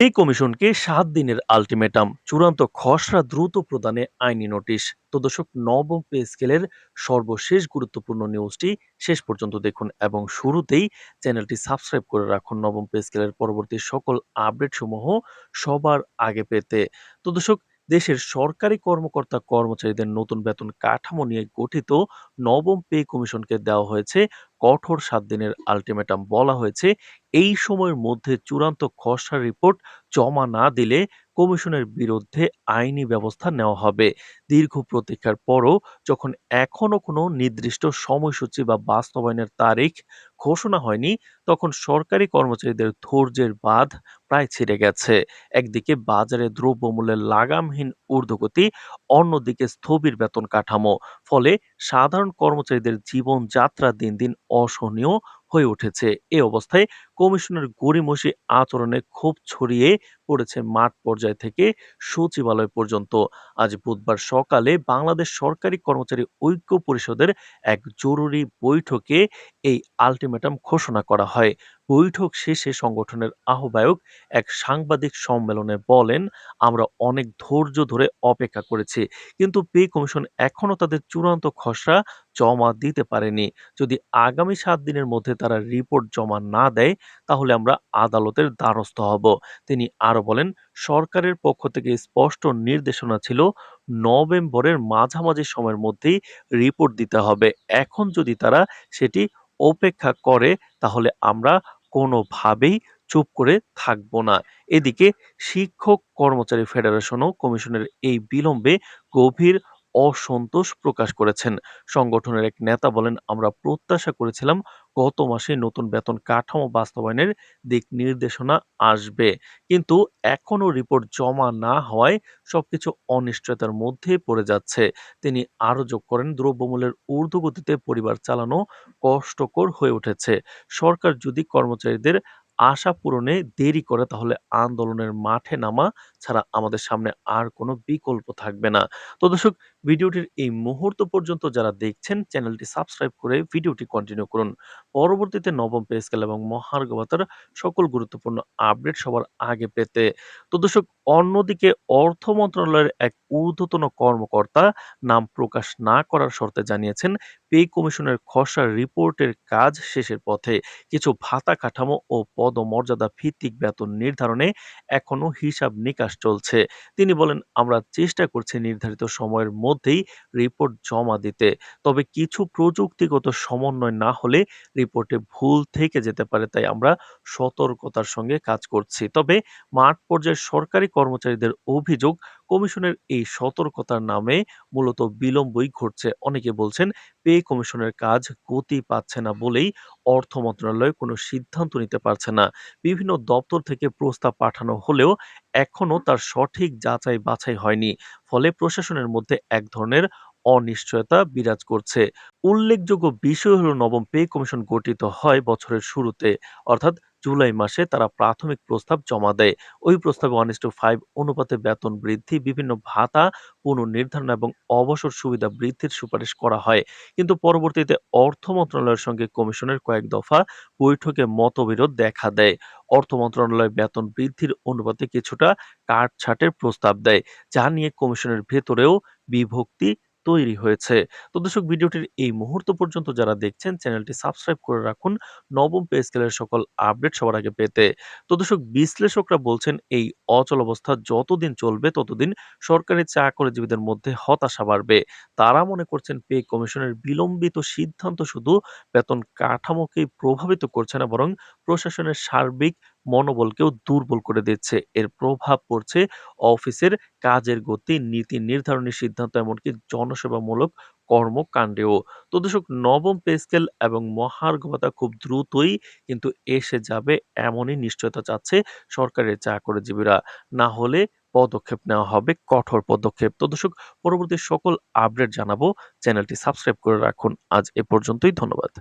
এই কমিশনকে সাত দিনের আলটিমেটাম। চূড়ান্ত খসড়া দ্রুত প্রদানে আইনি নোটিশ। তো দর্শক, নবম পে স্কেলের সর্বশেষ গুরুত্বপূর্ণ নিউজটি শেষ পর্যন্ত দেখুন এবং শুরুতেই চ্যানেলটি সাবস্ক্রাইব করে রাখুন নবম পে স্কেলের পরবর্তী সকল আপডেট সমূহ সবার আগে পেতে। তো দর্শক দেশের সরকারি কর্মকর্তা কর্মচারীদের নতুন বেতন কাঠামো নিয়ে গঠিত নবম পে কমিশনকে দেওয়া হয়েছে। কঠোর সাত দিনের আলটিমেটাম বলা হয়েছে। এই সময়ের মধ্যে চূড়ান্ত খসড়া রিপোর্ট জমা না দিলে কমিশনের বিরুদ্ধে আইনি ব্যবস্থা নেওয়া হবে। দীর্ঘ প্রতীক্ষার পরও যখন এখনও কোনো নির্দিষ্ট সময়সূচি বা বাস্তবায়নের তারিখ ঘোষণা হয়নি, তখন সরকারি কর্মচারীদের ধৈর্যের বাঁধ প্রায় ছিঁড়ে গেছে। একদিকে বাজারে দ্রব্যমূল্যের লাগামহীন ঊর্ধ্বগতি, অন্যদিকে স্থবির বেতন কাঠামো। ফলে সাধারণ কর্মচারীদের জীবনযাত্রা দিন দিন অসহনীয় হয়ে উঠেছে। এ অবস্থায় কমিশনের গড়িমসি আচরণে ক্ষোভ ছড়িয়ে পড়েছে মাঠ পর্যায় থেকে সচিবালয় পর্যন্ত। আজ বুধবার সকালে বাংলাদেশ সরকারি কর্মচারী ঐক্য পরিষদের এক জরুরি বৈঠকে এই আলটিমেটাম ঘোষণা করা হয়। বৈঠক শেষে সংগঠনের আহ্বায়ক এক সাংবাদিক সম্মেলনে বলেন, আমরা অনেক ধৈর্য ধরে অপেক্ষা করেছি, কিন্তু পে কমিশন এখনও তাদের চূড়ান্ত খসড়া জমা দিতে পারেনি। যদি আগামী সাত দিনের মধ্যে তারা রিপোর্ট জমা না দেয়, তাহলে আমরা আদালতের দ্বারস্থ হব। তিনি আরও বলেন, সরকারের পক্ষ থেকে স্পষ্ট নির্দেশনা ছিল, নভেম্বরের মাঝামাঝি সময়ের মধ্যেই রিপোর্ট দিতে হবে। এখন যদি তারা সেটি অপেক্ষা করে, তাহলে আমরা কোনোভাবেই চুপ করে থাকব না। এদিকে শিক্ষক কর্মচারী ফেডারেশনও কমিশনের এই বিলম্বে গভীর অসন্তোষ প্রকাশ করেছেন। সংগঠনের এক নেতা বলেন, আমরা প্রত্যাশা করেছিলাম গত মাসে নতুন বেতন কাঠামো বাস্তবায়নের দিক নির্দেশনা আসবে। কিন্তু এখনও রিপোর্ট জমা না হওয়ায় সবকিছু অনিশ্চয়তার মধ্যে পড়ে যাচ্ছে। তিনি আরও যোগ করেন, দ্রব্যমূল্যের ঊর্ধ্বগতিতে পরিবার চালানো কষ্টকর হয়ে উঠেছে। সরকার যদি কর্মচারীদের আশা পূরণে দেরি করে, তাহলে আন্দোলনের মাঠে নামা ছাড়া আমাদের সামনে আর কোনো বিকল্প থাকবে না। তো দর্শক ভিডিওটির এই মুহূর্ত পর্যন্ত যারা দেখছেন, চ্যানেলটি সাবস্ক্রাইব করে ভিডিওটি কন্টিনিউ করুন। পরবর্তীতে নবম পে স্কেল এবং মহার্ঘ ভাতার সকল গুরুত্বপূর্ণ আপডেট সবার আগে পেতে। তো দর্শক, অন্যদিকে অর্থ মন্ত্রণালয়ের এক ঊর্ধ্বতন কর্মকর্তা নাম প্রকাশ না করার শর্তে জানিয়েছেন, পে কমিশনের খসড়া রিপোর্টের কাজ শেষের পথে কিছু ভাতা কাঠামো ও পদমর্যাদা ভিত্তিক বেতন নির্ধারণে এখনও হিসাব নিকাশ চলছে। তিনি বলেন, আমরা চেষ্টা করছি নির্ধারিত সময়ের মধ্যেই রিপোর্ট জমা দিতে। তবে কিছু প্রযুক্তিগত সমন্বয় না হলে রিপোর্টে ভুল থেকে যেতে পারে, তাই আমরা সতর্কতার সঙ্গে কাজ করছি। তবে মাঠ পর্যায়ে সরকারি কর্মচারীদের অভিযোগ কমিশনের এই সতর্কতার নামে মূলত বিলম্বই ঘটছে। অনেকে বলছেন, পে কমিশনের কাজ গতি পাচ্ছে না বলেই অর্থ মন্ত্রণালয় কোনো সিদ্ধান্ত নিতে পারছে না। বিভিন্ন দপ্তর থেকে প্রস্তাব পাঠানো হলেও এখনও তার সঠিক যাচাই বাছাই হয়নি। ফলে প্রশাসনের মধ্যে এক ধরনের অনিশ্চয়তা বিরাজ করছে। উল্লেখযোগ্য বিষয় হলো, নবম পে কমিশন গঠিত হয় বছরের শুরুতে। অর্থাৎ জুলাই মাসে তারা প্রাথমিক প্রস্তাব জমা দেয়। ওই প্রস্তাবে ওয়ান টু ফাইভ অনুপাতে বেতন বৃদ্ধি, বিভিন্ন ভাতা, পুনর্নির্ধারণ এবং অবসর সুবিধা বৃদ্ধির সুপারিশ করা হয়। কিন্তু পরবর্তীতে অর্থ মন্ত্রণালয়ের সঙ্গে কমিশনের কয়েক দফা বৈঠকে মতবিরোধ দেখা দেয়। অর্থ মন্ত্রণালয় বেতন বৃদ্ধির অনুপাতে কিছুটা কাটছাটের প্রস্তাব দেয়, যা নিয়ে কমিশনের ভেতরেও বিভক্তি তৈরি হয়েছে। তো দর্শক, ভিডিওটির এই মুহূর্ত পর্যন্ত যারা দেখছেন, চ্যানেলটি সাবস্ক্রাইব করে রাখুন। নবম পে স্কেলের সকল আপডেট সবার আগে পেতে। তো দর্শক, বিশ্লেষকরা বলছেন, এই অচল অবস্থা যতদিন চলবে, ততদিন সরকারি চাকরিজীবীদের মধ্যে হতাশা বাড়বে। তারা মনে করছেন, পে কমিশনের বিলম্বিত সিদ্ধান্ত শুধু বেতন কাঠামোকেই প্রভাবিত করছে না, বরং প্রশাসনের সার্বিক মনোবলকেও দুর্বল করে দিচ্ছে। এর প্রভাব পড়ছে অফিসের কাজের গতি, নীতি নির্ধারণী সিদ্ধান্ত, এমনকি জনসেবামূলক কর্মকাণ্ডেও। তো দর্শক, নবম পে স্কেল এবং মহার্ঘ ভাতা খুব দ্রুতই কিন্তু এসে যাবে এমনই নিশ্চয়তা চাচ্ছে সরকারের চাকরিজীবীরা। না হলে পদক্ষেপ নেওয়া হবে কঠোর পদক্ষেপ। তো দর্শক, পরবর্তী সকল আপডেট জানাব। চ্যানেলটি সাবস্ক্রাইব করে রাখুন। আজ এ পর্যন্তই, ধন্যবাদ।